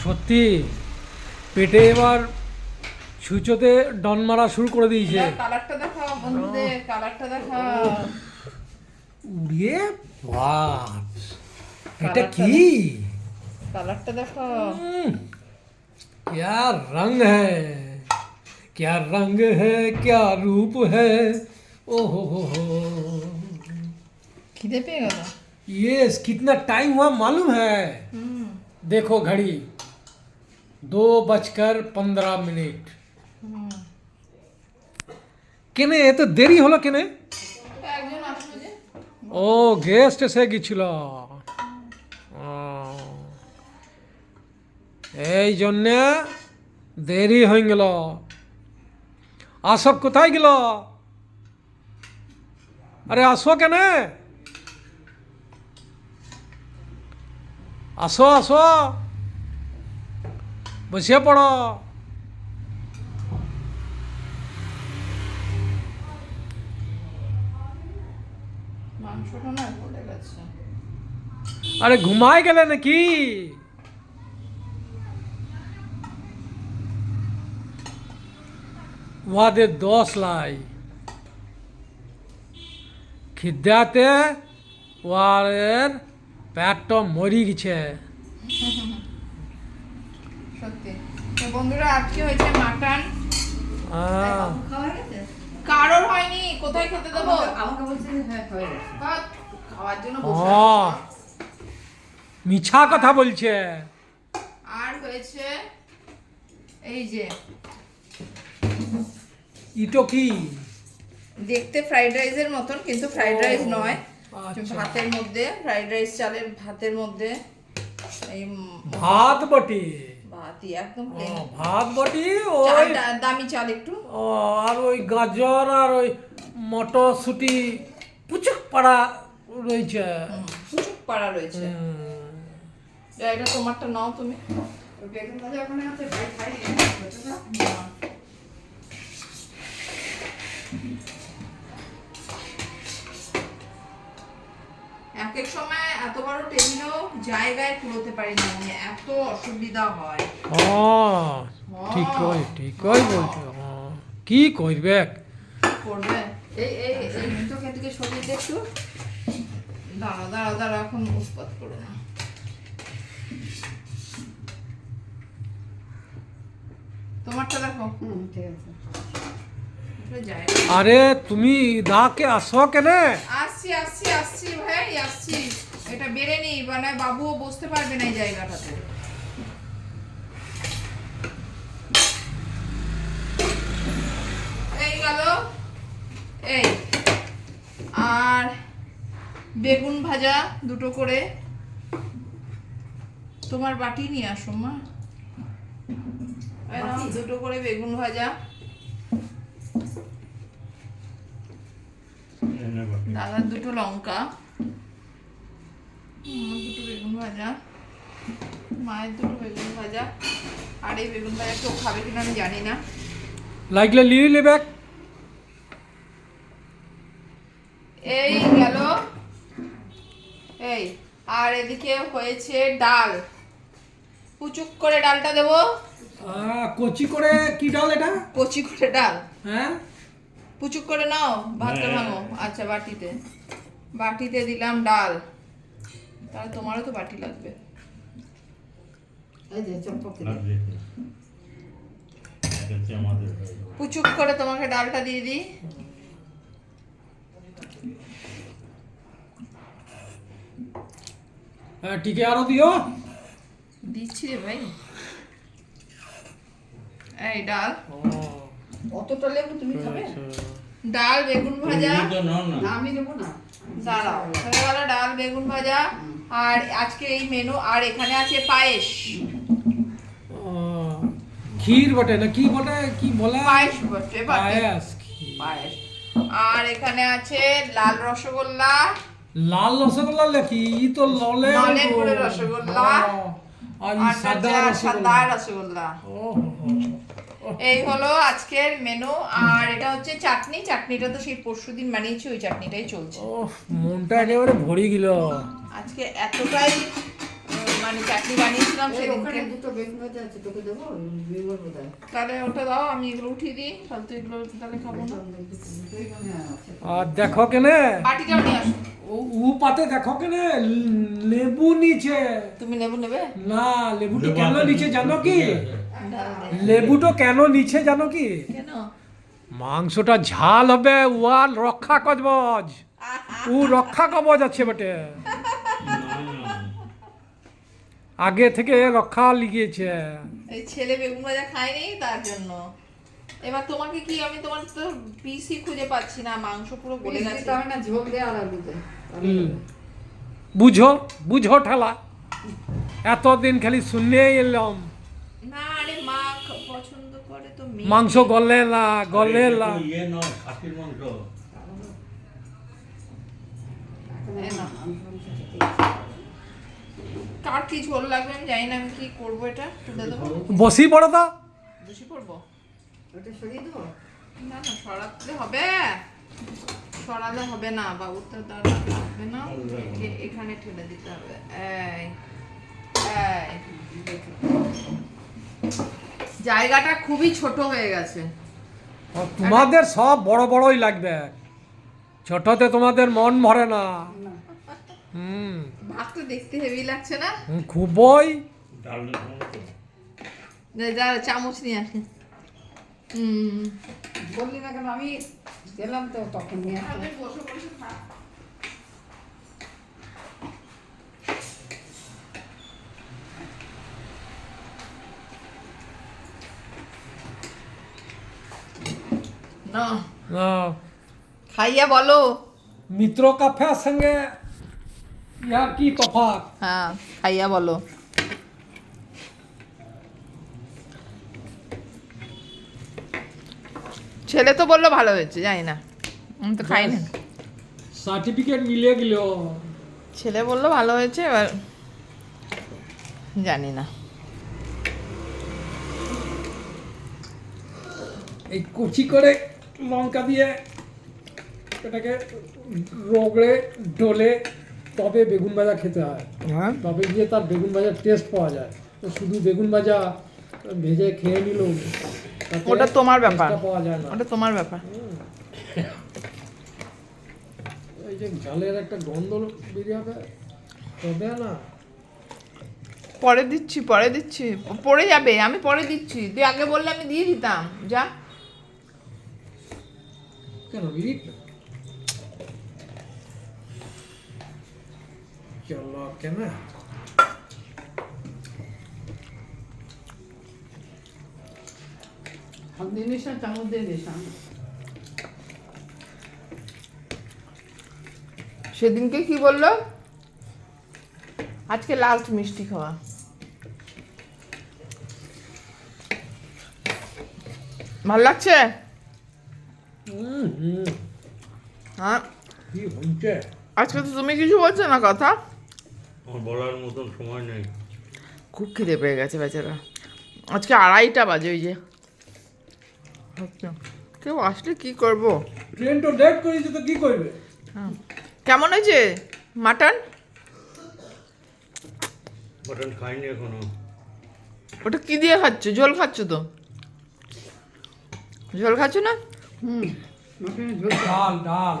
সত্যি পেটে এবার ছুঁচোতে ডন মারা শুরু করে দিয়েছে কালারটা দেখাও বন্ধুদের কালারটা দেখাও উড়িয়ে বাপ এটা কালারটা কি কালারটা দেখাও हम्म, क्या रंग है क्या रंग है क्या रूप है ओ हो हो हो খিদে পেয়ে গেল ये कितना टाइम हुआ मालूम है হুম देखो घड़ी दो बजकर पंद्रह मिनट হুম কেনে এত দেরি হলো কেনে একজন আসলো যে ও গেস্ট এসে গেছিল ও, এই জন্যে দেরি হয়ে গেল আসব কোথায় গেল আরে আসো কেন আসো আসো বসে পড়ো মাংসটা না পড়ে গেছে আরে ঘুমায় গেলে নাকি ওয়াদের দশ লাই খিদাতে ওয়ারের পেটটা মরি গেছে। সত্যি। তো বন্ধুরা আজকে হয়েছে মাটন। আহ, খাওয়া গেছে? কারোর হয়নি। কোথায় খেতে দেবো? আমাকে- আমাকে বলছে যে হ্যাঁ খাওয়ার জন্য। মিছা কথা বলছে। আর হয়েছে এই যে ইটো কি? দেখতে ফ্রাইড রাইসের মতন কিন্তু ফ্রাইড রাইস নয়। ভাতের মধ্যে ফ্রাইড রাইস চালের ভাতের মধ্যে এই ভাত বটি ভাতই একদম ভাত বটি ওই দামি চাল একটু ও আর ওই গাজর আর ওই মটরশুটি পুচুক পাড়া রয়েছে পুচুক পাড়া রয়েছে এটা তোমারটা নাও তুমি বেগুন ভাজা ওখানে আছে ভাই খাই এক সময় এত বড় টেবিলও জায়গায় কুলোতে পারি না আমি এত অসুবিধা হয়। ও ঠিক কই ঠিক কই বলছো? কি করবে? করবে? এই এই এই তোকে দিকে সরিয়ে দে একটু। দাঁড়া দাঁড়া দাঁড়া এখন উৎপাত করো না। তোমারটা দেখো। হুম ঠিক আছে। আরে তুমি দাকে আসো কেনে? আসছি আসছি আসছি ভাই, আসছি। এটা বেড়ে নি মানে বাবুও বসতে পারবে না এই জায়গাটাতে। এই গেল। এই। আর বেগুন ভাজা দুটো করে। তোমার বাটি নিয়ে আসো, মা। দুটো করে বেগুন ভাজা। দাদার দুটো লঙ্কা দুটো বেগুন ভাজা মায়ের দুটো বেগুন ভাজা আর এই বেগুন ভাজা কেউ খাবে কিনা আমি জানি না। লাগলে এই গেল। এই আর এদিকে হয়েছে ডাল। পুচুক করে ডালটা দেবো। কচি করে কি ডাল এটা? কচি করে ডাল। হ্যাঁ? পুচুক করে নাও ভাতটা ভাঙো। আচ্ছা বাটিতে। বাটিতে দিলাম ডাল। তাহলে তোমারও তো বাটি লাগবে। পুচুক করে তোমাকে ডালটা দিয়ে দিই। হ্যাঁ ঠিক আরও দিও। দিচ্ছি রে ভাই। এই ডাল। ও, অতটা লেবু তুমি খাবে। ডাল বেগুন ভাজা। আমি নেব না। দাঁড়াও ডাল বেগুন ভাজা আর আজকে এই মেনু আর এখানে আছে পায়েস। ক্ষীর বটে না? কি বটে? কি বলে? পায়েস বটে। পায়েস পায়েস। আর এখানে আছে লাল রসগোল্লা। লাল রসগোল্লা লেখি? ই তো ললে রসগোল্লা। আর সাদা সাদা রসগোল্লা। এই হলো আজকের মেনু আর এটা হচ্ছে চাটনি। চাটনিটা তো সেই পরশু দিন বানিয়েছি ওই চাটনিটাই চলছে। মনটা একেবারে ভরে গেল। আজকে এতটাই মানে চাটনি বানিয়েছিলাম সেদিনকে। দুটো বেগুন ভাজা আছে তোকে দেবো? বিমল বোধ তাহলে ওটা দাও আমি এগুলো উঠিয়ে দিই তাহলে এগুলো তাহলে খাব না। আর দেখো কেনে? বাটিটাও নিয়ে আসো। ও- উ পাতে দেখো কেনে? লেবু নিচে। তুমি লেবু নেবে? না লেবুটো কেন নিচে জানো কি। লেবুটো কেন নিচে জানো কি? কেন? মাংসটা ঝাল হবে ওয়াল রক্ষা কবচ ও রক্ষা কবচ আছে বটে। আগে থেকে রক্ষা লিগিয়েছে এই ছেলে বেগুন ভাজা খায়নি তার জন্য। এবার তোমাকে কি আমি তোমার তো পিসি খুঁজে পাচ্ছি না মাংস পুরো গলে গেছে। দিতে না ঝোল দে আর আলুতে বুঝো বুঝো ঠেলা। এতদিন খালি শুনে এলাম। না আরে মা পছন্দ করে তো মাংস গলে না গলে না। ইয়ে নয় খাসির মাংস। নাও। কার কি ঝোল লাগবে আমি জানি না আমি কি করব এটা? তুলে দেবো? বসি পড়ো তো। বসে পড়ব? ওটা সরিয়ে দেবো? না না সরাতে হবে। সরালে হবে না বাবুর তো দ্বারা লাগবে না। এখানে ঠেলে দিতে হবে। এই জায়গাটা খুবই ছোট হয়ে গেছে। তোমাদের সব বড় বড়ই লাগবে। ছোটতে তোমাদের মন ভরে না। হুম। দেখতে হেভি লাগছে না? খুবই চামচ নিয়ে আসি। হুম। বললি না কেন? আমি গেলাম তো তখন নিয়ে আসতে। বসে বসে খা। না। খাইয়া বলো। মিত্র কাফের সঙ্গে ইয়ার কি তফাৎ? হ্যাঁ খাইয়া বলো। ছেলে তো বলল ভালো হয়েছে জানি না। আমি তো খাই না। সার্টিফিকেট মিলে গেল। ছেলে বলল ভালো হয়েছে এবার জানি না। এই কুচি করে লঙ্কা দিয়ে এটাকে রগড়ে ডলে তবে বেগুন ভাজা খেতে হয়। হ্যাঁ? তবে গিয়ে তার বেগুন ভাজার টেস্ট পাওয়া যায়। তো শুধু বেগুন ভাজা ভেজে খেয়ে নিল ওটা তোমার ব্যাপার। পাওয়া যায় না। ওটা তোমার ব্যাপার। এই যে ঝালের একটা গন্ধ বেরিয়ে হবে তবে না। পরে দিচ্ছি পরে দিচ্ছি। পড়ে যাবে আমি পরে দিচ্ছি। তুই আগে বললে আমি দিয়ে দিতাম। যা। কেন বিরিট সেদিনকে কি বলল? আজকে লাস্ট মিষ্টি খাওয়া। ভালো লাগছে? হুম হুম। হ্যাঁ। আজকে তো তুমি কিছু বলছো না কথা? বলার মতন সময় নেই। খুব খিদে পেয়ে গেছে বেচারা। আজকে আড়াইটা বাজে ওই যে। আচ্ছা, কেউ আসলে কি করব? ট্রেন তো ডেট করেছে তো কি করবে? হ্যাঁ। কেমন হয়েছে? মাটন? মটন খাইনি এখনও। ওটা কি দিয়ে খাচ্ছ? ঝোল খাচ্ছ তো? ঝোল খাচ্ছ না? হুম। ঝোল ডাল ডাল।